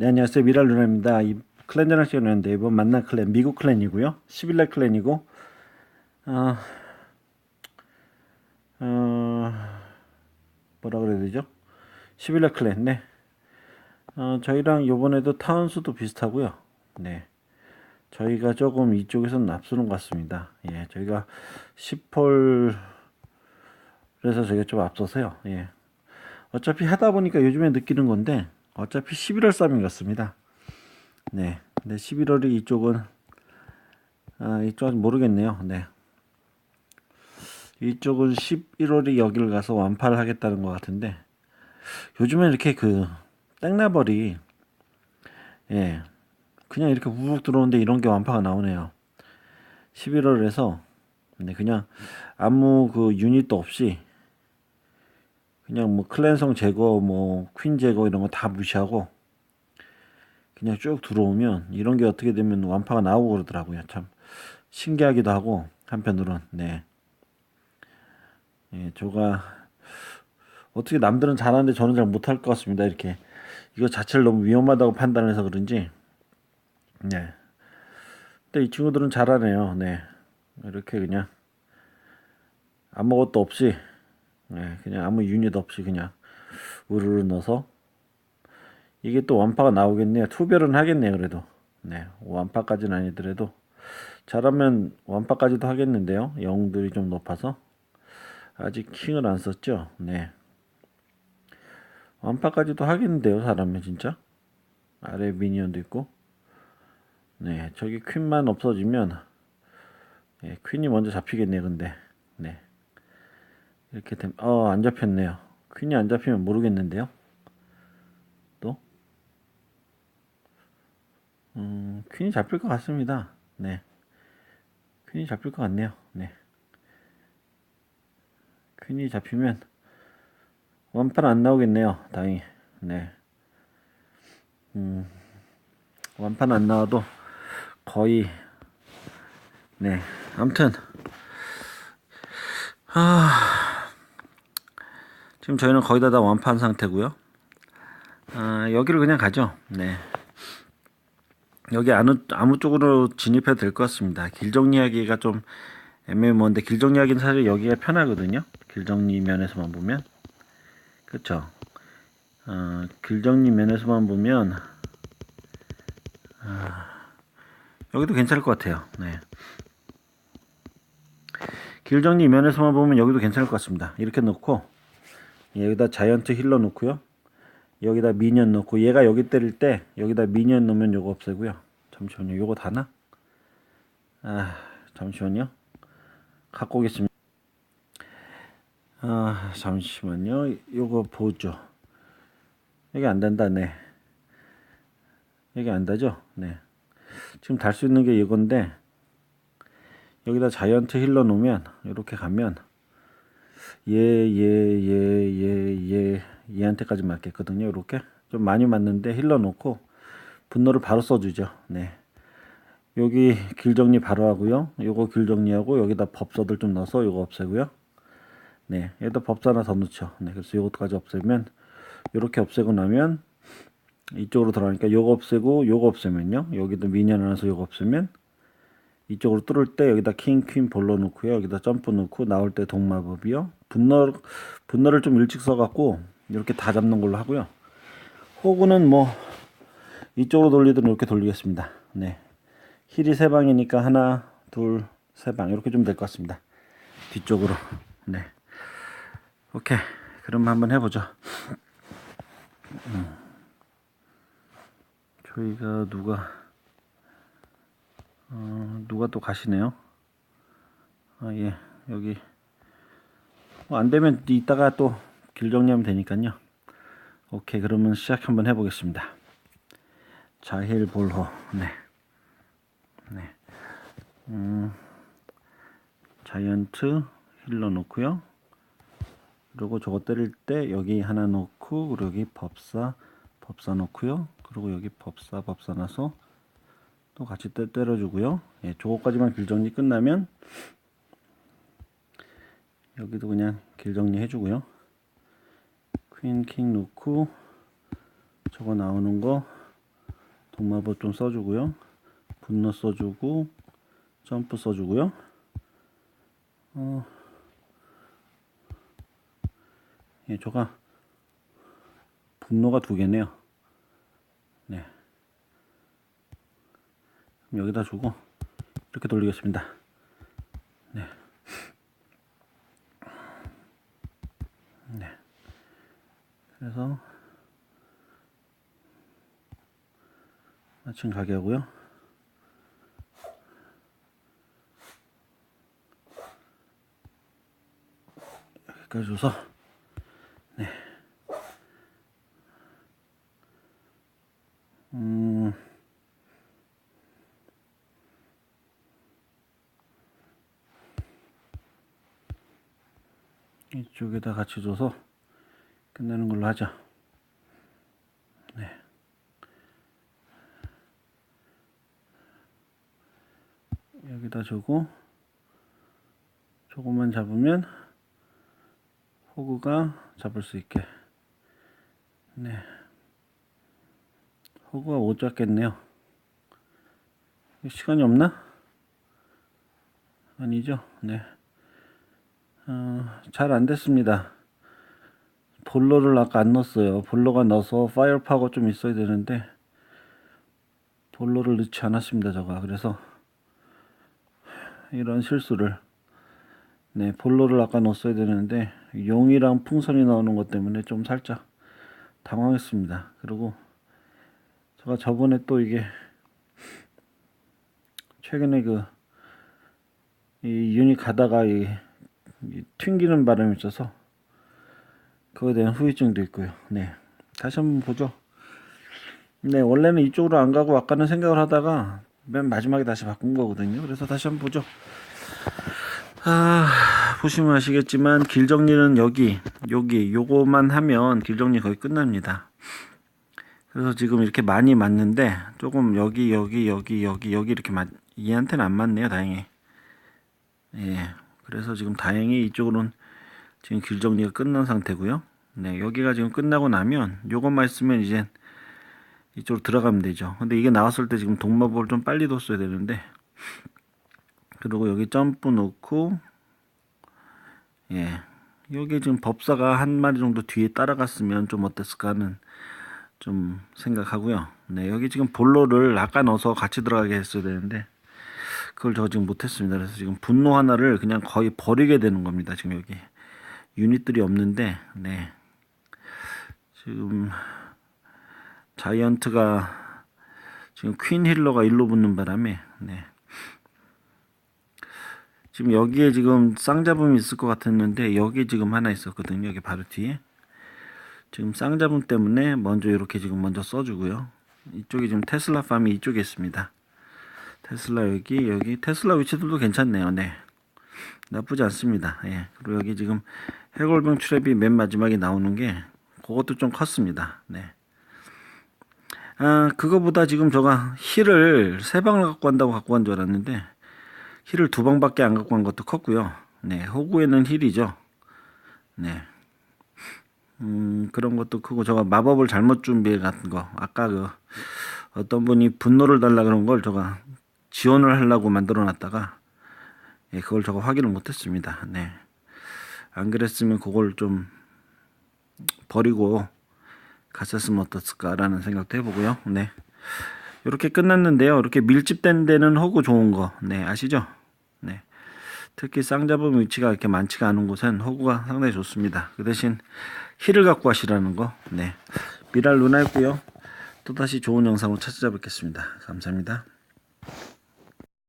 네 안녕하세요 미랄 누나입니다. 이 클랜전을 시작했는데 이번 만난 클랜 미국 클랜이고요. 11날 클랜이고 어, 어 뭐라 그래야 되죠? 11날 클랜 네. 어, 저희랑 요번에도 타운 수도 비슷하고요. 네. 저희가 조금 이쪽에서는 앞서는 것 같습니다. 예, 저희가 10홀 그래서 저희가 좀 앞서서요. 예. 어차피 하다 보니까 요즘에 느끼는 건데 어차피 11월 싸움인 것 같습니다. 네. 근데 11월이 이쪽은 아, 이쪽은 모르겠네요. 네. 이쪽은 11월이 여기를 가서 완파를 하겠다는 것 같은데 요즘에 이렇게 그 땡나벌이 예 그냥 이렇게 우욱 들어오는데 이런 게 완파가 나오네요. 11월에서 네, 그냥 아무 그 유닛도 없이 그냥 뭐 클랜성 제거, 뭐 퀸 제거 이런 거 다 무시하고 그냥 쭉 들어오면 이런 게 어떻게 되면 완파가 나오고 그러더라고요. 참 신기하기도 하고 한편으론 네. 예, 저가 어떻게 남들은 잘하는데 저는 잘 못할 것 같습니다. 이렇게 이거 자체를 너무 위험하다고 판단해서 그런지 네. 근데 이 친구들은 잘하네요. 네. 이렇게 그냥 아무것도 없이 네, 그냥 아무 유닛 없이 그냥 우르르 넣어서 이게 또 완파가 나오겠네요. 투별은 하겠네요. 그래도 네 완파까지는 아니더라도 잘하면 완파까지도 하겠는데요. 영들이 좀 높아서 아직 킹을 안 썼죠. 네 완파까지도 하겠는데요. 잘하면 진짜 아래 미니언도 있고 네 저기 퀸만 없어지면 예, 퀸이 먼저 잡히겠네요. 근데 네. 이렇게 되면 어 안 잡혔네요. 퀸이 안 잡히면 모르겠는데요. 또 음, 퀸이 잡힐 것 같습니다. 네. 퀸이 잡힐 것 같네요. 네. 퀸이 잡히면 원판 안 나오겠네요. 다행히. 네. 음, 완판 안 나와도 거의 네. 아무튼 아 지금 저희는 거의 다, 다 완판 상태고요. 아, 여기를 그냥 가죠. 네. 여기 아무, 아무 쪽으로 진입해도 될 것 같습니다. 길 정리하기가 좀 애매모호한데 길 정리하기는 사실 여기가 편하거든요. 길 정리 면에서만 보면 그렇죠. 어, 길 정리 면에서만 보면 아, 여기도 괜찮을 것 같아요. 네. 길 정리 면에서만 보면 여기도 괜찮을 것 같습니다. 이렇게 놓고 여기다 자이언트 힐러 놓고요. 여기다 미니언 넣고 얘가 여기 때릴 때 여기다 미니언 넣으면 요거 없애고요. 잠시만요. 요거 다나? 아 잠시만요. 갖고 오겠습니다. 아 잠시만요. 요거 보죠. 여기 안 된다. 네. 여기 안 되죠? 네. 지금 달 수 있는 게 이건데 여기다 자이언트 힐러 놓으면 이렇게 가면 얘, 얘, 얘, 얘, 얘, 얘한테까지 맞겠거든요. 이렇게 좀 많이 맞는데 힐러 놓고 분노를 바로 써주죠. 네. 여기 길 정리 바로 하고요. 요거 길 정리하고 여기다 법서들 좀 넣어서 요거 없애고요. 네. 여기다 법서 하나 더 넣죠. 네. 그래서 요것까지 없애면 이렇게 없애고 나면 이쪽으로 들어가니까 요거 없애고 요거 없애면요. 여기도 미니언 하나서 요거 없애면 이쪽으로 뚫을 때 여기다 킹, 퀸 볼로 넣고요. 여기다 점프 넣고 나올 때 동마법이요. 분노 분노를 좀 일찍 써갖고 이렇게 다 잡는 걸로 하고요. 호구는 뭐 이쪽으로 돌리든 이렇게 돌리겠습니다. 네, 힐이 세 방이니까 하나, 둘, 세 방 이렇게 좀 될 것 같습니다. 뒤쪽으로. 네, 오케이. 그럼 한번 해보죠. 음. 저희가 누가 어, 누가 또 가시네요. 아, 예, 여기. 뭐안 되면 이따가 또 길 정리하면 되니까요. 오케이, 그러면 시작 한번 해보겠습니다. 자힐 볼호, 네. 네. 음, 자이언트 힐러 놓고요. 그리고 저거 때릴 때 여기 하나 놓고, 그리고 여기 법사, 법사 놓고요. 그리고 여기 법사, 법사 놔서 또 같이 때, 때려주고요. 예, 저거까지만 길 정리 끝나면 여기도 그냥 길 정리 해 주고요. 퀸, 킹 놓고 저거 나오는 거 동마법 좀 써주고요. 분노 써주고 점프 써주고요. 어, 예, 저가 분노가 두 개네요. 네. 그럼 여기다 주고 이렇게 돌리겠습니다. 그래서 마침 가게 하고요. 여기까지 줘서 네. 음. 이쪽에다 같이 줘서 끝내는 걸로 하자. 네. 여기다 주고 조금만 잡으면 호구가 잡을 수 있게. 네. 호구가 못 잡겠네요. 시간이 없나? 아니죠. 네. 어, 잘 안 됐습니다. 볼러를 아까 안 넣었어요. 볼러가 넣어서 파이어파워가 좀 있어야 되는데 볼러를 넣지 않았습니다. 저가 그래서 이런 실수를 네 볼러를 아까 넣었어야 되는데 용이랑 풍선이 나오는 것 때문에 좀 살짝 당황했습니다. 그리고 제가 저번에 또 이게 최근에 그 이 유닛 가다가 이, 이 튕기는 바람이 있어서 그거에 대한 후유증도 있고요. 네. 다시 한번 보죠. 네, 원래는 이쪽으로 안 가고 아까는 생각을 하다가 맨 마지막에 다시 바꾼 거거든요. 그래서 다시 한번 보죠. 아, 보시면 아시겠지만 길 정리는 여기, 여기, 요거만 하면 길 정리 거의 끝납니다. 그래서 지금 이렇게 많이 맞는데 조금 여기, 여기, 여기, 여기, 여기 이렇게 맞, 얘한테는 안 맞네요. 다행히. 예. 그래서 지금 다행히 이쪽으로는 지금 길 정리가 끝난 상태고요. 네, 여기가 지금 끝나고 나면 요것만 있으면 이제 이쪽으로 들어가면 되죠. 근데 이게 나왔을 때 지금 동마법을 좀 빨리 뒀어야 되는데 그리고 여기 점프 놓고 예. 여기 지금 법사가 한 마리 정도 뒤에 따라갔으면 좀 어땠을까 하는 좀 생각하고요. 네, 여기 지금 볼로를 아까 넣어서 같이 들어가게 했어야 되는데 그걸 저 지금 못했습니다. 그래서 지금 분노 하나를 그냥 거의 버리게 되는 겁니다. 지금 여기 유닛들이 없는데, 네. 지금 자이언트가 지금 퀸 힐러가 일로 붙는 바람에, 네. 지금 여기에 지금 쌍잡음이 있을 것 같았는데 여기 지금 하나 있었거든요. 여기 바로 뒤에. 지금 쌍잡음 때문에 먼저 이렇게 지금 먼저 써주고요. 이쪽에 지금 테슬라 팜이 이쪽에 있습니다. 테슬라 여기 여기 테슬라 위치들도 괜찮네요. 네. 나쁘지 않습니다. 예. 그리고 여기 지금 해골병 트랩이 맨 마지막에 나오는 게 그것도 좀 컸습니다. 네. 아, 그거보다 지금 저가 힐을 세 방을 갖고 간다고 갖고 간 줄 알았는데 힐을 두 방밖에 안 갖고 간 것도 컸고요. 네. 호구에는 힐이죠. 네. 음, 그런 것도 크고 저가 마법을 잘못 준비해 같은 거. 아까 그 어떤 분이 분노를 달라 그런 걸 저가 지원을 하려고 만들어 놨다가 예, 그걸 저거 확인을 못했습니다. 네. 안 그랬으면 그걸 좀 버리고 갔었으면 어땠을까라는 생각도 해보고요. 네. 이렇게 끝났는데요. 이렇게 밀집된 데는 허구 좋은 거. 네, 아시죠? 네. 특히 쌍잡음 위치가 이렇게 많지가 않은 곳은 허구가 상당히 좋습니다. 그 대신 힐을 갖고 하시라는 거. 네. 미랄 루나였고요. 또다시 좋은 영상으로 찾아뵙겠습니다. 감사합니다.